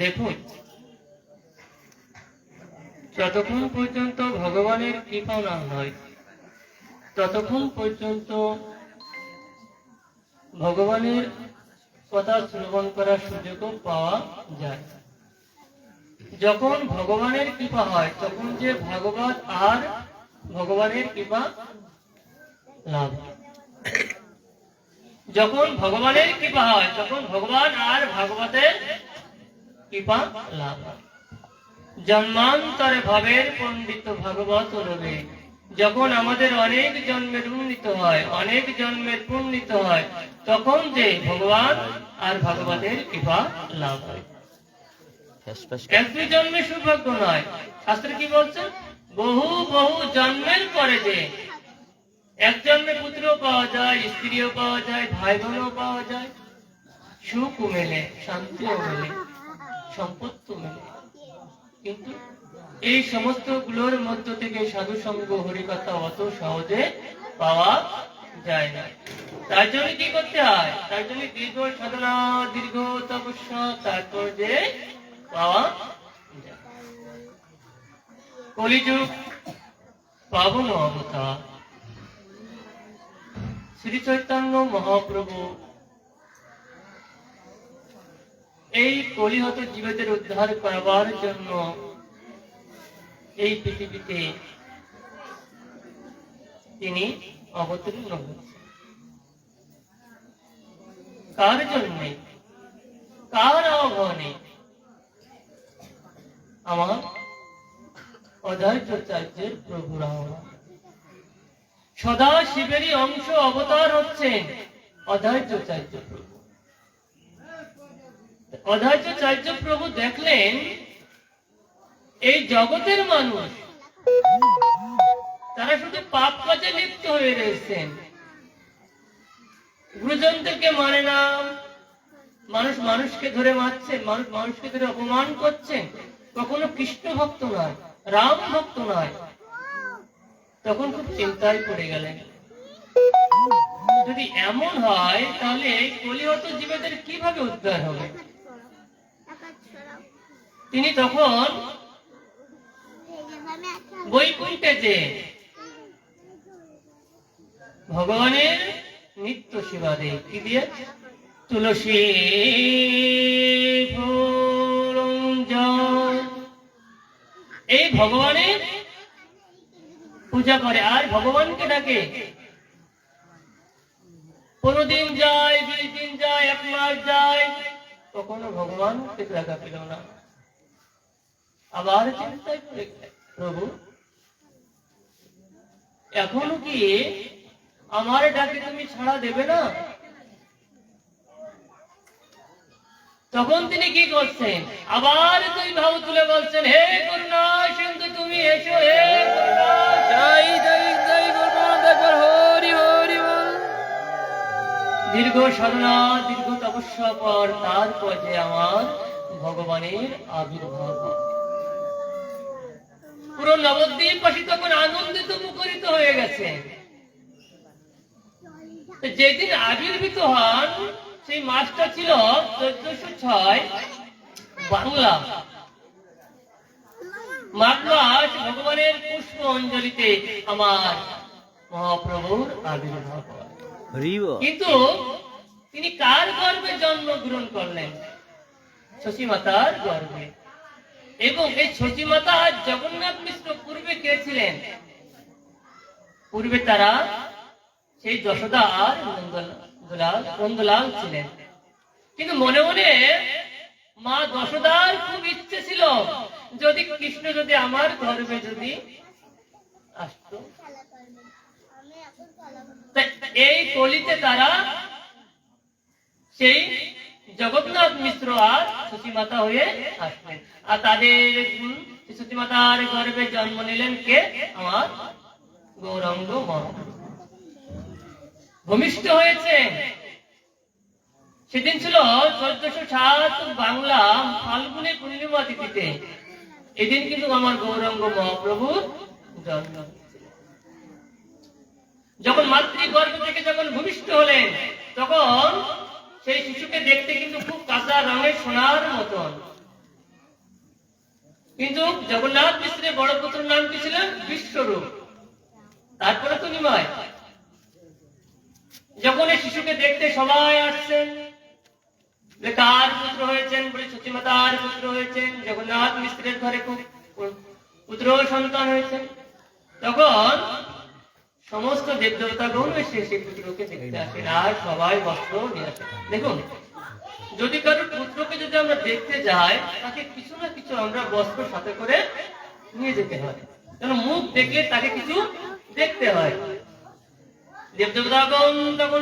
দেখুন, যতক্ষণ পর্যন্ত ভগবানের কৃপা না হয়, ততক্ষণ পর্যন্ত ভগবানের কথা শ্রবণ করার সুযোগও পাওয়া যায়। যখন ভগবানের কৃপা হয়, তখন যে ভাগবত আর ভগবানের কৃপা লাভ। যখন ভগবানের কৃপা হয় তখন ভগবান আর ভাগবতের কৃপা লাভ হয়। জন্মান্তরে ভাবের পণ্ডিত ভাগবত রবে যখন আমাদের অনেক জন্মের উন্নীত হয় অনেক জন্মের পুণ্যিত হয় তখন যে ভগবান আর ভাগবতের কৃপা লাভ হয়। এক দুই জন্মের সৌভাগ্য নয় শাস্ত্রে কি বলছে? বহু বহু জন্মের পরে যে এক জন্মে পুত্র পাওয়া যায়, স্ত্রীও পাওয়া যায় ভাই বোনও পাওয়া যায়, সুখও মেলে, শান্তিও মেলে, সম্পত্তিও মেলে। কিন্তু এই সমস্তগুলোর মধ্য থেকে সাধু সঙ্গ, হরিকথা অত সহজে পাওয়া যায় না। তার জন্য কি করতে হয়? তার জন্য দীর্ঘ সাধনা দীর্ঘ তপস্যা তারপর যে পাওয়া কলিযুগ পাবন অবতার শ্রী চৈতন্য মহাপ্রভু, এই কলিহত জীবেদের উদ্ধার করাবার জন্য এই পৃথিবীতে তিনি অবতীর্ণ হয়েছেন। কার জন্যে? কার আহ্বানে? আমার অধৈর্যাচার্যের প্রভুর আহ্বান সদা শিবেরই অংশ অবতার হচ্ছেন। অধৈর্যাচার্য প্রভু। অধৈর্যাচার্য প্রভু দেখলেন, এই জগতের মানুষ, তারা শুধু পাপ কাজে লিপ্ত হয়ে রয়েছেন। গুরুজনদেরকে মানে না, মানুষ মানুষকে ধরে মারছেন মানুষ মানুষকে ধরে অপমান করছেন। কখনো কৃষ্ণ ভক্ত নয়। রাম ভক্ত নয়। তখন খুব চিন্তায় পড়ে গেলেন। যদি এমন হয়, তাহলে কলিহত জীবেদের কীভাবে উদ্ধার হবে? তিনি তখন বৈকুণ্ঠে যে ভগবানের নিত্য সেবা দেয়, কি দিয়ে? তুলসী ভগবানের পূজা করে, আর ভগবানকে ডাকে। পনেরো দিন যায়, দুই দিন যায়, এক মাস যায়, কখনো ভগবানকে দেখা পেল না। আবার চিন্তায় পড়ে প্রভু, এখনও কি আমার ডাকে তুমি ছাড়া দেবে না? তখন তিনি কি করছেন? আবার দুই ভাব তুলে বলছেন হে করুণা সিন্ধু তুমি এসো হে দীর্ঘ সাধনা দীর্ঘ তপস্যা পর তারপর যে আমার ভগবানের আবির্ভাব। পুরো নবদ্বীপবাসী তখন আনন্দিত মুখরিত হয়ে গেছে। যেদিন আবির্ভূত হন সেই মাসটা ছিল চোদ্দশো ছয় বাংলা। মাঘ মাস ভগবানের পুষ্প অঞ্জলিতে আমার মহাপ্রভুর আবির্ভাব কিন্তু তিনি কার গর্ভে জন্মগ্রহণ করলেন? শশী মাতার গর্ভে। এবং এই শশী মাতা জগন্নাথ মিশ্র পূর্বে কে ছিলেন? পূর্বে তারা সেই যশোদা ছিলেন। কিন্তু মনে মনে মা যশোদার খুব ইচ্ছে ছিল, যদি কৃষ্ণ যদি আমার গর্ভে যদি আসতো। এই কলিতে তারা সেই জগন্নাথ মিশ্র আর সুচিমাতা হয়ে আর তাদের সুচিমাতার গর্ভে জন্ম নিলেন কে? আমার গৌরাঙ্গ মহাপ্রভু ভূমিষ্ঠ হয়েছে। সেদিন ছিল চোদ্দশো সাত বাংলা ফাল্গুনে পূর্ণিমা তিথিতে। এদিন কিন্তু আমার গৌরাঙ্গ মহাপ্রভুর জন্ম। যখন মাতৃগর্ভ থেকে যখন ভূমিষ্ঠ হলেন, তখন সেই শিশুকে দেখতে কিন্তু খুব কাঁচা রঙের সোনার মতন। কিন্তু জগন্নাথ মিশ্রের বড় পুত্র নাম কি ছিলেন বিশ্বরূপ। তারপরে তো নিমায়। যখন শিশুকে দেখতে সবাই আসছেন বলে কার পুত্র হয়েছেন বলে সতীমাতার পুত্র হয়েছেন, জগন্নাথ মিশ্রের ঘরে পুত্র সন্তান হয়েছেন, তখন সমস্ত দেবদেবতা গণ এসে সেই পুত্রকে দেখতে আসেন আর সবাই বস্ত্র নিয়ে আসেন। দেখুন, যদি কারোর পুত্রকে যদি আমরা দেখতে যাই, তাকে কিছু না কিছু আমরা বস্ত্র সাথে করে নিয়ে যেতে হয়। কারণ মুখ দেখলে তাকে কিছু দেখতে হয়। তখন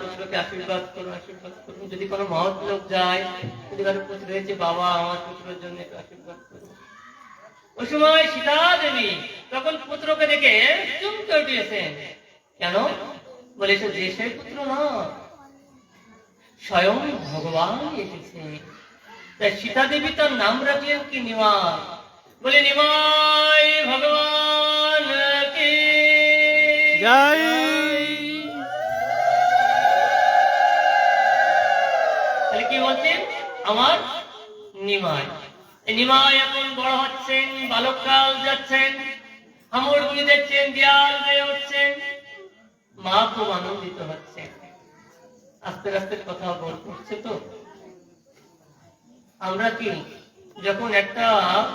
পুত্রকে যদি কোনো মহৎ লোক যায়, যদি কারও পুত্র বাবা আমার পুত্রের জন্য সময় সীতা দেবী তখন পুত্রকে দেখে চমকে উঠিয়েছেন কেন? বলে, সে দেশের পুত্র না, স্বয়ং ভগবান এসেছে। তাই সীতা দেবী তার নাম রাখলেন কি নিমাই বলে নিমাই ভগবান কি? জয়। তাহলে কি বলছেন? আমার নিমাই। নিমাই এখন বড় হচ্ছেন বালককাল যাচ্ছেন হামড় গুলি দেখছেন দেয়াল বেয়ে উঠছেন মা খুব আনন্দিত হচ্ছেন। আস্তে আস্তে কথা বলছে তো। আমরা কি যখন একটা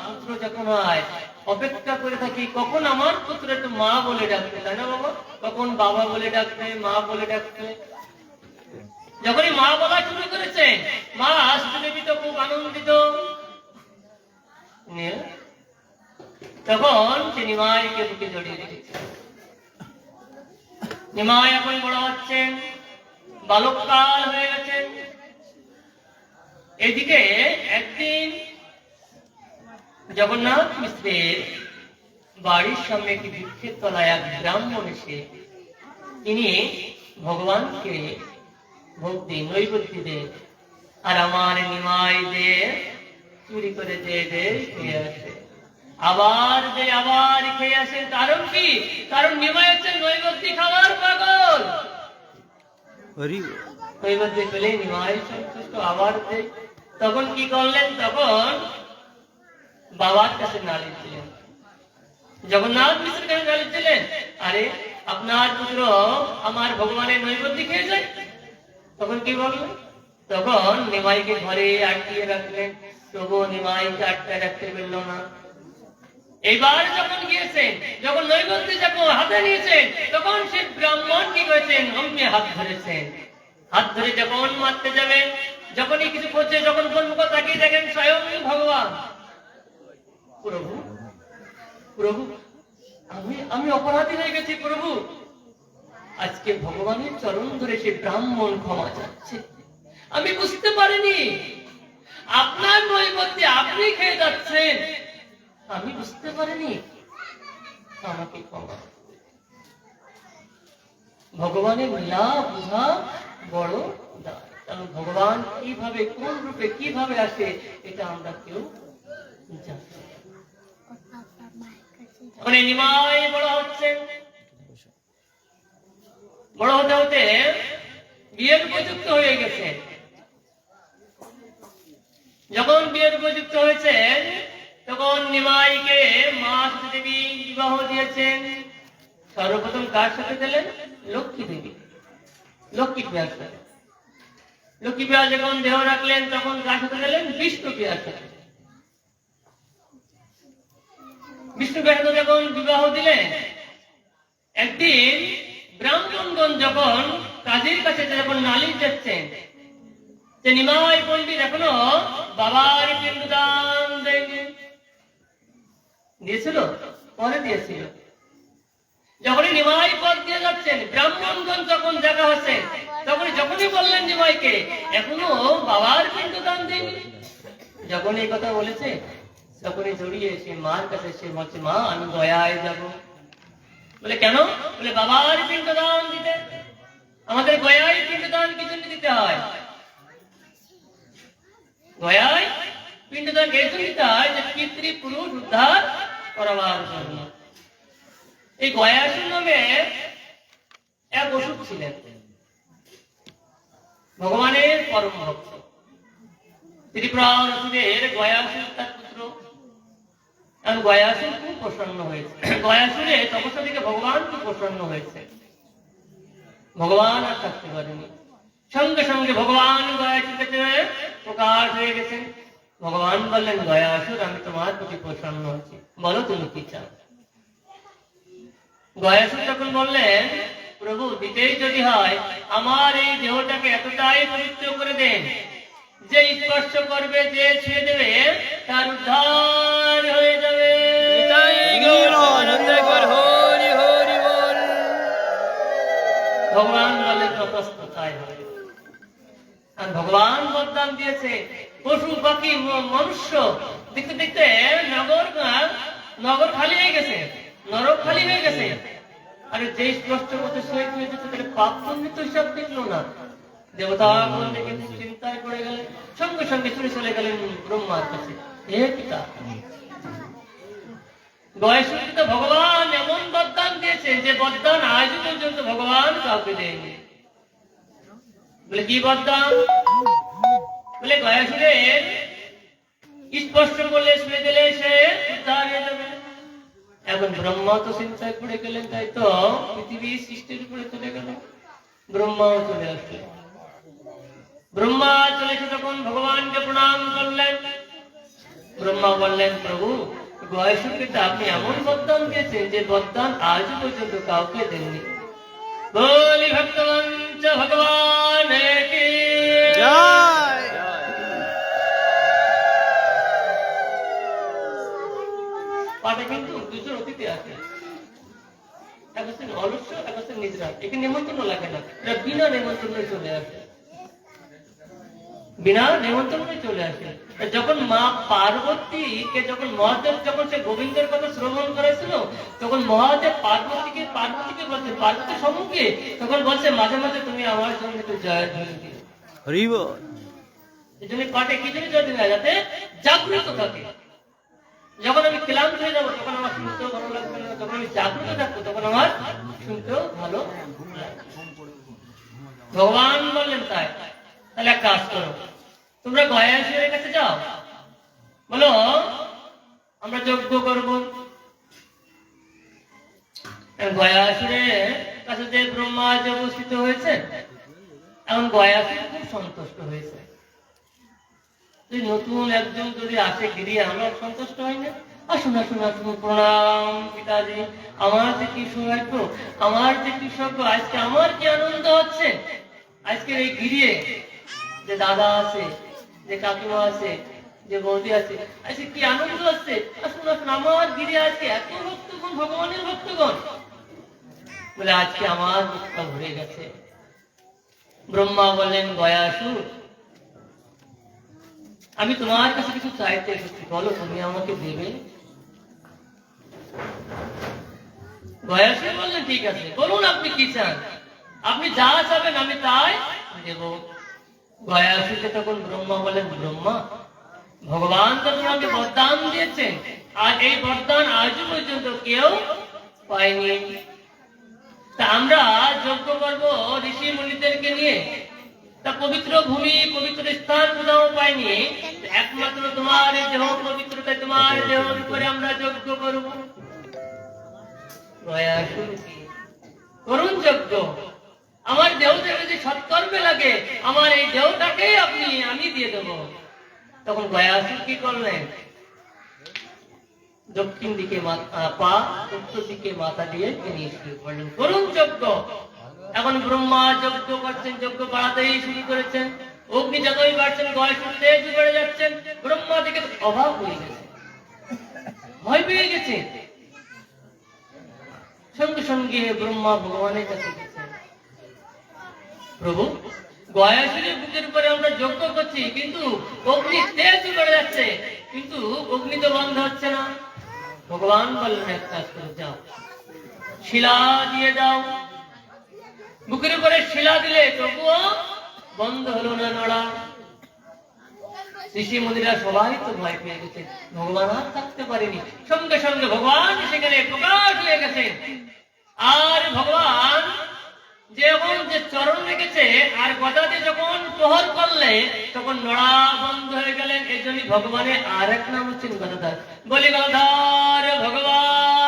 পুত্র যখন হয় অপেক্ষা করে থাকি, কখন আমার পুত্র একটু মা বলে ডাকবে? তাই না বাবা? কখন বাবা বলে ডাকবে, মা বলে ডাকবে? যখনই মা বলা শুরু করেছে, মা দেবী তো খুব আনন্দিত। তখন সে নিমাইকে বুকে জড়িয়ে রেখেছে নিমাই এখন বড় হচ্ছেন বালককাল হয়ে গেছেন এদিকে একদিন জগন্নাথ মিশ্রের বাড়ির সামনে একটি বৃক্ষের তলায় এক ব্রাহ্মণ এসে তিনি ভগবানকে ভক্তি নৈবত্য দে আর আমার নিমাই দে চুরি করে দে দে খেয়ে আসে আবার যে আবার খেয়ে আসেন কারণ কি? কারণ নিমাই হচ্ছে নৈবত্য খাবার পাগল। হরি নৈবত্য পেলে নিমাই সন্তুষ্ট আবার দে তখন কি করলেন? তখন বাবার কাছে নালিশ দিলেন। জগন্নাথ মিশ্রের কাছে নালিশ দিলেন, আরে, আপনার পুত্র আমার ভগবানের নৈবত্য খেয়ে যায় তখন কি বললেন? তখন নিমাইকে ঘরে আটকিয়ে রাখলেন। তবু নিমাইকে আটকায় রাখতে পারল না। এইবার যখন গিয়েছেন, যখন নৈবত্য যখন হাতে নিয়েছেন, তখন সে ব্রাহ্মণ কি করেছেন? অমনি হাত ধরেছেন। হাত ধরে যখন মারতে যাবেন, যখনই কিছু করছে, যখন সম্মুখ তাকিয়ে দেখেন স্বয়ং ভগবান। প্রভু প্রভু, আমি আমি অপরাধী হয়ে গেছি, প্রভু। আজকে ভগবানের চরণ ধরে সে ব্রাহ্মণ ক্ষমা চাচ্ছে। আমি বুঝতে পারিনি। আপনার নৈবত্যে আপনি খেয়ে যাচ্ছেন। আমি বুঝতে পারিনি। আমাকে ক্ষমা ভগবানের লীলা বোঝা বড় দায়। কারণ ভগবান কীভাবে, কোন রূপে কীভাবে আসে, এটা আমরা কেউ জানি নিমাই বড় হচ্ছেন বড় হতে হতে বিয়ের উপযুক্ত হয়ে গেছে যখন বিয়ের উপযুক্ত হয়েছেন তখন নিমাইকে মা দেবী বিবাহ দিয়েছেন সর্বপ্রথম কার সাথে দিলেন লক্ষ্মী দেবী লক্ষ্মী বিয়ার সাথে লক্ষ্মী বিয়া যখন দেহ রাখলেন তখন কার সাথে দিলেন বিষ্ণু বিয়ার সাথে বিষ্ণু সাথে যখন বিবাহ দিলেন একদিন ব্রাহ্মণগণ যখন কাজীর কাছে যখন নালিশ যাচ্ছেন যে নিমাই পণ্ডিত এখনও বাবার পিণ্ডদান দেয়নি। দিয়েছিল? পরে দিয়েছিল। যখনই নিমাই পদ দিয়ে যাচ্ছেন, ব্রাহ্মণগণ যখন দেখা হচ্ছে তখন যখনই বললেন নিমাইকে, এখনও বাবার পিণ্ডদান দেয়নি। যখন এই কথা বলেছে তখনই জড়িয়ে সে মার কাছে সে বলছে, মা, আমি দয়ায় যাব। বলে, কেন? বলে, বাবার পিণ্ডদান দিতে। আমাদের গয়ায় পিণ্ডদান কি জন্য দিতে হয়? গয়ায় পিণ্ডদান এই জন্য দিতে হয়? যে পিতৃ পুরুষ উদ্ধার করাবার জন্য। এই গয়াসুর নামে এক অসুখ ছিলেন। ভগবানের পরম ভক্ত। ত্রিপুরার অসুরের গয়াসুর তার আর গয়াসুর খুব প্রসন্ন হয়েছে। গয়াসুরে তপস্যা থেকে ভগবান খুব প্রসন্ন হয়েছে। ভগবান আর থাকতে পারেনি। সঙ্গে সঙ্গে ভগবান প্রকাশ হয়ে গেছেন ভগবান বললেন গয়াসুর আমি তোমার প্রতি প্রসন্ন হচ্ছি। বলো, তুমি কি চাও? গয়াসুর তখন বললেন, প্রভু, দিতেই যদি হয়, আমার এই দেহটাকে এতটাই পবিত্র করে দেন, যে স্পর্শ করবে, যে ছুঁয়ে দেবে, তার উদ্ধার বরদান দিয়েছে। পশু, পাখি মনুষ্য। দেখতে দেখতে নগর নগর খালি হয়ে গেছে। নরক খালি হয়ে গেছে। আরে যে স্পষ্ট মতো শহীদ হয়ে যেত তাহলে পাপ তো হিসাব দেখল না। দেবতা চিন্তায় পড়ে গেলেন। সঙ্গে সঙ্গে ছুটে চলে গেলেন ব্রহ্মার কাছে। হে পিতা। বয়সিত ভগবান এমন বরদান দিয়েছে যে বরদান আজ পর্যন্ত ভগবান কাউকে দেয়নি। বলে কি বরদান বলে গয়াসুরের স্পষ্ট করলে শুয়ে দিলে সে এখন ব্রহ্মা তো চিন্তায় পড়ে গেলেন, তাই তো পৃথিবী সৃষ্টির উপরে চলে গেল। ব্রহ্মাও চলে আসলেন ব্রহ্মা চলে এসে তখন ভগবানকে প্রণাম করলেন, ব্রহ্মা বললেন, প্রভু গয়েশকে আপনি এমন বরদান দিয়েছেন যে বরদান আজ পর্যন্ত কাউকে দেননি। বলি ভক্তবঞ্চ ভগবান কি জয়। পাঠে কিন্তু দুজন অতিথি আছে। এক হচ্ছেন অলস্য এক হচ্ছেন একে নিমন্ত্রণ লাগে না। এরা বিনা নিমন্ত্রণে চলে আসে। বিনা নিমন্ত্রণে চলে আসে। যখন মা পার্বতীকে যখন মহাদেব যখন সে গোবিন্দের কথা শ্রবণ করেছিল তখন মহাদেব পার্বতীকে পার্বতীকে বলছে পার্বতী সম্মুখে? তখন বলছে মাঝে মাঝে তুমি আমার জন্য একটু জয় ধ্বনি দিও হরি এই জন্য পাঠে কি জন্য জয় দিলে? যাতে জাগ্রত থাকে। যখন আমি ক্লান্ত হয়ে যাব, তখন আমার শুনতেও ভালো লাগবে না যখন আমি জাগ্রত থাকব, তখন আমার শুনতেও ভালো ভগবান বললেন, তাই, তাহলে এক কাজ করো, তোমরা গয়াসুরের কাছে যাও। বলো, আমরা যজ্ঞ করব। গয়াসুরের কাছে যে ব্রহ্মা যে উপস্থিত হয়েছে, এখন গয়াসুর খুব সন্তুষ্ট হয়েছে। যে নতুন একজন যদি আসে গিরিয়ে, আমরা সন্তুষ্ট হই না। আসুন আসুন আসুন, প্রণাম, পিতাজি। আমার যে কি সৌভাগ্য, আমার যে আজকে আমার কি আনন্দ হচ্ছে? আজকের এই যে দাদা আছে, যে কাকিমা আছে, যে বৌদি আছে, আজকে কি আনন্দ আসুন আসুন, আমার এত ভক্তগণ, ভগবানের ভক্তগণ। বলে, আজকে আমার মুখটা ভরে গেছে। ব্রহ্মা বলেন গয়াসুর আমি তোমার কাছে কিছু চাইতে এসেছি। বলো, তুমি আমাকে দেবে? বললেন ঠিক আছে। বলুন আপনি কি চান? আপনি যা চাবেন আমি তাই দেব। তখন ব্রহ্মা বলেন ব্রহ্মা। ভগবান তোমাকে বরদান দিয়েছেন। আর এই বরদান আজও পর্যন্ত কেউ পায়নি। তা আমরা যজ্ঞ করব ঋষি মুনিদেরকে নিয়ে। তা পবিত্র ভূমি পবিত্র স্থান কোথাও পাইনি। একমাত্র তোমার দেহ পবিত্রতা তোমার দেহের উপরে আমরা যজ্ঞ করব? করুন যজ্ঞ। আমার দেহটা যদি সৎকর্মে লাগে আমার এই দেহটাকেই আপনি আমি দিয়ে দেব। তখন গয়াসুর কি করলেন? দক্ষিণ দিকে পা উত্তর দিকে মাথা দিয়ে তিনি শুয়ে পড়লেন করুন যজ্ঞ। এখন ব্রহ্মা যজ্ঞ করছেন, যজ্ঞ বাড়াতেই শুরু করেছেন। অগ্নি যতই বাড়ছেন, গয় শুনতে বেড়ে যাচ্ছেন। ব্রহ্মা দিকে অভাব হয়ে গেছে। ভয় পেয়ে গেছে। সঙ্গে সঙ্গে ব্রহ্মা ভগবানের কাছে প্রভু গয়াসুরের বুকের উপরে আমরা যজ্ঞ করছি, কিন্তু অগ্নি তেজ বেড়ে যাচ্ছে। কিন্তু অগ্নি তো বন্ধ হচ্ছে না। ভগবান বললেন, এক কাজ করে, যাও। শিলা দিয়ে দাও। বুকের উপরে শিলা দিলে তবুও বন্ধ হলো না নড়া। ঋষি মুনিরা সবাই তো ভয় পেয়ে গেছে। ভগবান আর থাকতে পারেনি। সঙ্গে সঙ্গে ভগবান সেখানে প্রকাশ হয়ে গেছে। আর ভগবান যখন যে চরণ রেখেছে, আর গদা দিয়ে যখন প্রহর করলে, তখন নড়া বন্ধ হয়ে গেলেন। এই জন্য ভগবানের আর এক নাম হচ্ছেন গদাধার বলি, গদাধার ভগবান!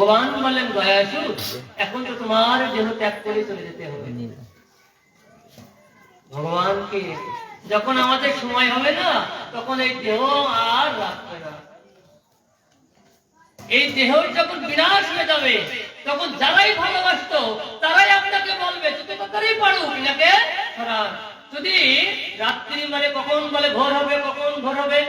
ভগবান বললেন দয়াসু এখন তো তোমার দেহ ত্যাগ করে চলে যেতে হবে। ভগবানকে যখন আমাদের সময় হবে না, তখন এই দেহ আর রাখবে না। এই দেহ যখন বিনাশ হয়ে যাবে, তখন যারাই ভালোবাসতো, তারাই আপনাকে বলবে, তুমি তাড়াতাড়ি পারো সরান যদি রাত্রি মানে কখন বলে ভোর হবে, কখন ভোর হবে?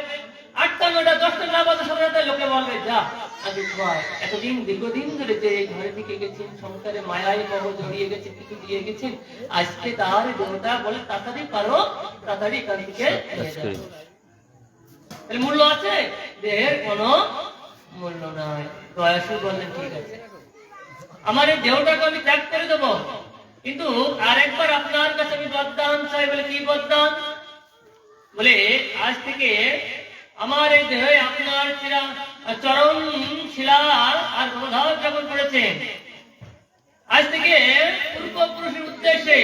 আটটা নটা দশটা না বাজে সময় লোকে বলবে যা আজ ভয় এতদিন দীর্ঘদিন ধরে যে এই ঘরে থেকে গেছেন সংসারে মায়াই বহ জড়িয়ে গেছে কিছু দিয়ে গেছেন আজকে তার দেহটা বলে তাড়াতাড়ি পারো তাড়াতাড়ি এখান থেকে মূল্য আছে? দেহের কোনো মূল্য নাই। দয়াসু বললেন ঠিক আছে। আমার এই দেহটাকে আমি ত্যাগ করে দেবো। কিন্তু আরেকবার আপনার কাছে আমি বদদান চাই বলে কি বদদান বলে আজ থেকে আমার এই দেহে আপনার শিরা চরণ শিলা আর প্রধান যখন করেছেন আজ থেকে পূর্বপুরুষের উদ্দেশ্যে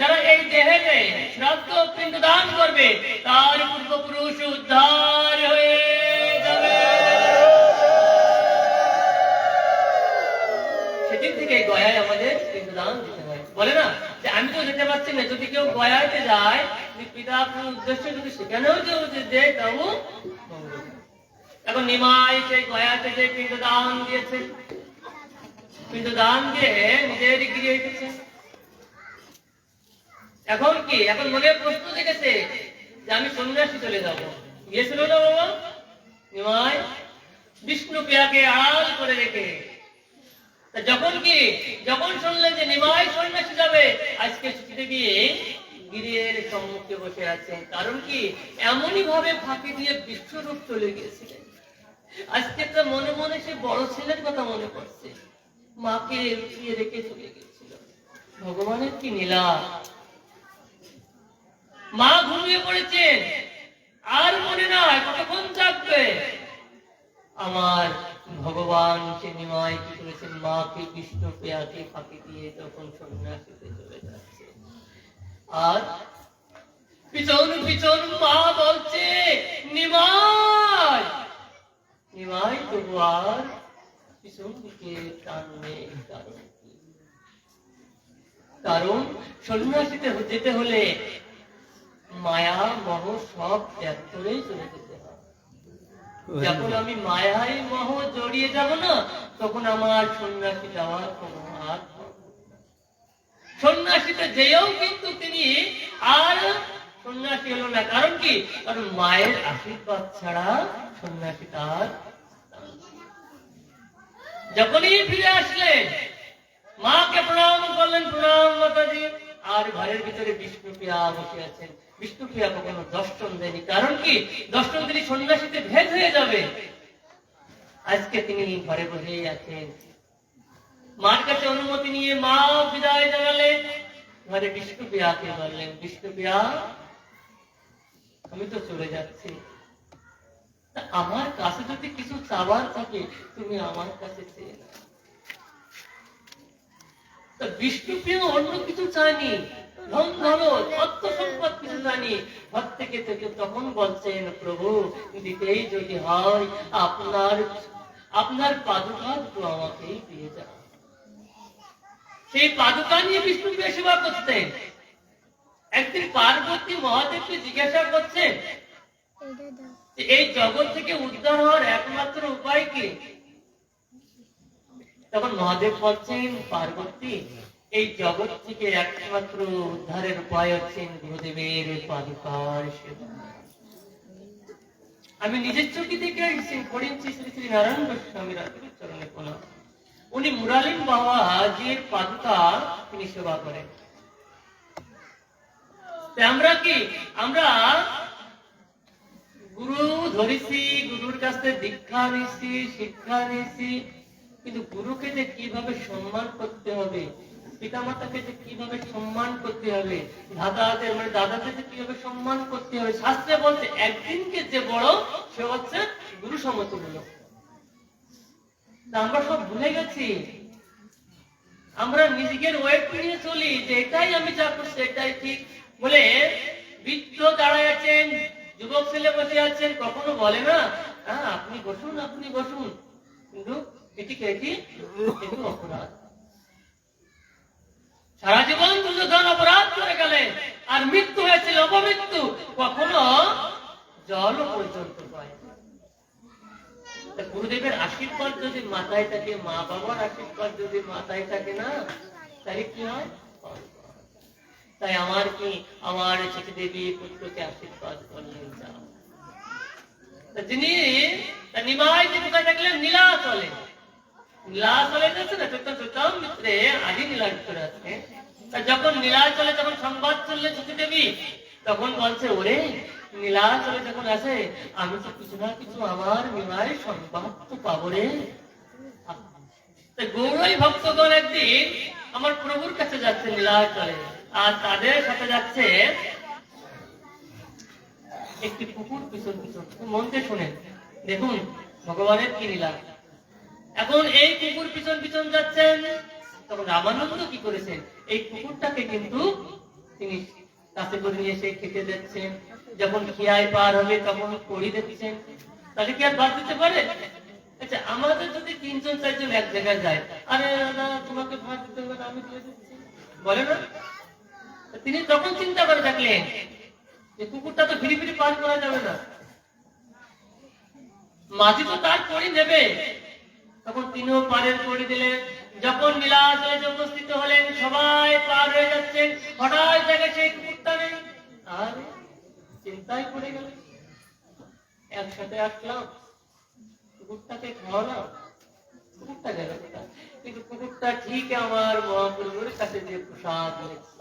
যারা এই দেহেতে শ্রাদ্ধ পিণ্ড দান করবে, তার পূর্বপুরুষ উদ্ধার হয়ে যাবে। সেদিন থেকে গয়ায় আমাদের পিণ্ড দিতে হয়। বলে না যে, আমি তো যেতে পারছি না, যদি কেউ গয়াতে যায় যদি পিতা আপনার উদ্দেশ্যে যদি সেখানেও তাও এখন নিমাই সেই গয়াতে যে দিয়েছে দিয়ে নিজের এসেছে এখন কি? এখন মনে প্রশ্ন জেগেছে যে আমি সন্ন্যাসী চলে যাব। গিয়েছিল না বাবা? নিমাই বিষ্ণু প্রিয়াকে আড়াল করে রেখে। যখন কি? যখন শুনলেন যে নিমাই সন্ন্যাসী যাবে, আজকে ছুটিতে গিয়ে গিরিয়ের সম্মুখে বসে আছেন। কারণ কি? এমনই ভাবে ফাঁকি দিয়ে বিশ্বরূপ চলে গিয়েছিলেন। আজকে তো মনে মনে সে বড় ছেলের কথা মনে পড়ছে। মাকে উঠিয়ে রেখে চলে গেছিল ভগবানের কি নীলা মা ঘুমিয়ে পড়েছেন। আর মনে নয় কতক্ষণ জাগবে আমার ভগবান সে নিমাই কি করেছেন? মাকে বিষ্ণু পেয়াকে ফাঁকি দিয়ে তখন সন্ন্যাসীতে চলে আর পিছন পিছন মা বলছে তবু আর পিছন দিকে কারণ সন্ন্যাসীতে যেতে হলে মায়া, মহ সব ত্যাগ করেই চলে যেতে হয় যখন আমি মায়ায় মহ জড়িয়ে যাব না, তখন আমার সন্ন্যাসী যাওয়ার কোনো হাত। সন্ন্যাসীতে যেও কিন্তু তিনি আর সন্ন্যাসী হলো না। কারণ কি? কারণ মায়ের আশীর্বাদ ছাড়া সন্ন্যাসী তার যখনই ফিরে আসলেন, মাকে প্রণাম করলেন, প্রণাম মাতাজি। আর ঘরের ভিতরে বিষ্ণুপ্রিয়া বসে আছেন। বিষ্ণুপ্রিয়া কখনো দর্শন দেয়নি। কারণ কি? দর্শন তিনি সন্ন্যাসীতে ভেদ হয়ে যাবে। আজকে তিনি ঘরে বসেই আছেন। মার কাছে অনুমতি নিয়ে মা বিদায় জানালেন ঘরে বিষ্ণুপ্রিয়াকে বললেন বিষ্ণু বিষ্ণুপ্রিয়া, আমি তো চলে যাচ্ছি। আমার কাছে যদি কিছু চাবার থাকে, তুমি আমার কাছে চেয়ে বিষ্ণুপ্রিয় অন্য কিছু চায়নি। ধন ধরো অর্থ সম্পদ কিছু জানি ঘর থেকে থেকে তখন বলছেন, প্রভু, দিতেই যদি হয়, আপনার আপনার পাদুকা দুটো আমাকেই দিয়ে যাও। সেই পাদুকা নিয়ে বিষ্ণুপ্রিয় সেবা করতেন একদিন পার্বতী মহাদেবকে জিজ্ঞাসা করছেন এই জগৎ থেকে উদ্ধার হওয়ার একমাত্র উপায় কি? তখন মহাদেব বলছেন, পার্বতী, এই জগৎ থেকে একমাত্র উদ্ধারের উপায় হচ্ছেন গুরুদেবের পাদুকার সেবা। আমি নিজের চোখে দেখে এসেছি পড়েছি শ্রী শ্রী নারায়ণ গোস্বামী রাতের চরণে প্রণাম। উনি মুরালিন বাবাজির পাদুকা তিনি সেবা করেন। আমরা কি, আমরা গুরু ধরেছি, গুরুর কাছে দীক্ষা নিছি, শিক্ষা নিছি, কিন্তু গুরুকে যে কীভাবে সম্মান করতে হবে, পিতামাতাকে যে কীভাবে সম্মান করতে হবে দাদাদের মানে দাদাদের যে কীভাবে সম্মান করতে হবে, শাস্ত্রে বলছে, একদিনকে যে বড় সে হচ্ছে গুরু সমতুল্য। আমরা সব ভুলে গেছি। আমরা নিজেদের ওয়েট নিয়ে চলি যে এটাই আমি যা করছি এটাই ঠিক। বলে বৃদ্ধ দাঁড়ায় আছেন, যুবক ছেলে বসে আছেন, কখনো বলে না হ্যাঁ আপনি বসুন আপনি বসুন। কিন্তু এটি কি, এটি? অপরাধ। সারা জীবন দুর্যোধন অপরাধ করে গেলেন, আর মৃত্যু হয়েছিল অপমৃত্যু। কখনো জলও পর্যন্ত পায় গুরুদেবের আশীর্বাদ যদি মাথায় থাকে, মা বাবার আশীর্বাদ যদি মাথায় থাকে না, তাহলে কি হয়? তাই আমার কি, আমার চিঠি দেবী পুত্রকে আশীর্বাদ করলেন যিনি যে থাকলেন নীলা চলে নীলা চলে যাচ্ছে না? চৈতন্য চৈতম মিত্রে আদি নীলা আছে। যখন নীলা চলে যখন সংবাদ চললে চিঠি দেবী তখন বলছে, ওরে নীলা চলে যখন আমি তো কিছু না কিছু আমার পাবো রে ভক্তগণ একদিন আমার প্রভুর কাছে যাচ্ছে নীলাচলে, আর তাদের সাথে যাচ্ছে একটি পিছন পিছন। দেখুন, ভগবানের কি নীলা এখন এই কুকুর পিছন পিছন যাচ্ছেন, তখন রামানন্দ কি করেছেন? এই কুকুরটাকে কিন্তু তিনি কাছে করে নিয়ে এসে খেতে দিচ্ছেন। যখন খিয়ায় পার হবে তখন কড়ি দিচ্ছেন। তাহলে কি আর বাদ দিতে পারে? আচ্ছা আমাদের যদি তিনজন, চারজন এক জায়গায় যায়, আরে দাদা, তোমাকে ভাত দিতে হবে আমি দিয়ে দিচ্ছি। বলে না? তিনি তখন চিন্তা করে থাকলেন যে কুকুরটা তো ফিরি ফিরি পার করা যাবে না। মাঝি তো তার কড়ি নেবে। তখন তিনিও পারের কড়ি দিলেন। যখন নীলাচলে উপস্থিত হলেন, সবাই পার হয়ে যাচ্ছেন। হঠাৎ দেখে সেই আর চিন্তায় পড়ে গেল। একসাথে আসলাম, কুকুরটাকে খাওয়ালাম। কুকুরটা গেল? কিন্তু কুকুরটা ঠিক আমার মহাপ্রভুর কাছে যে প্রসাদ হয়েছে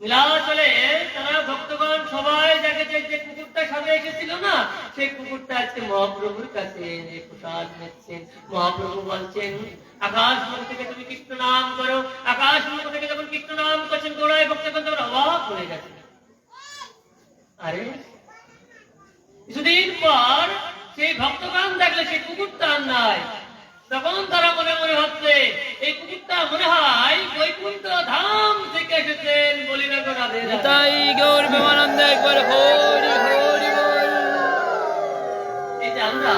মহাপ্রভু বলছেন, আকাশ মন থেকে তুমি কৃষ্ণ নাম করো। আকাশ মন থেকে যখন কৃষ্ণ নাম করছেন, গোড়ায় ভক্তগণ তখন অবাক হয়ে গেছে। আরে, কিছুদিন পর সেই ভক্তগণ দেখলে সেই কুকুরটা নাই। তখন তারা মনে মনে হচ্ছে এই কুকুরটা মনে হয় বৈকুণ্ঠ ধাম থেকে এসেছেন বলি না তাই গৌর বিমানন্দ একবার হরি হরি এটা আমরা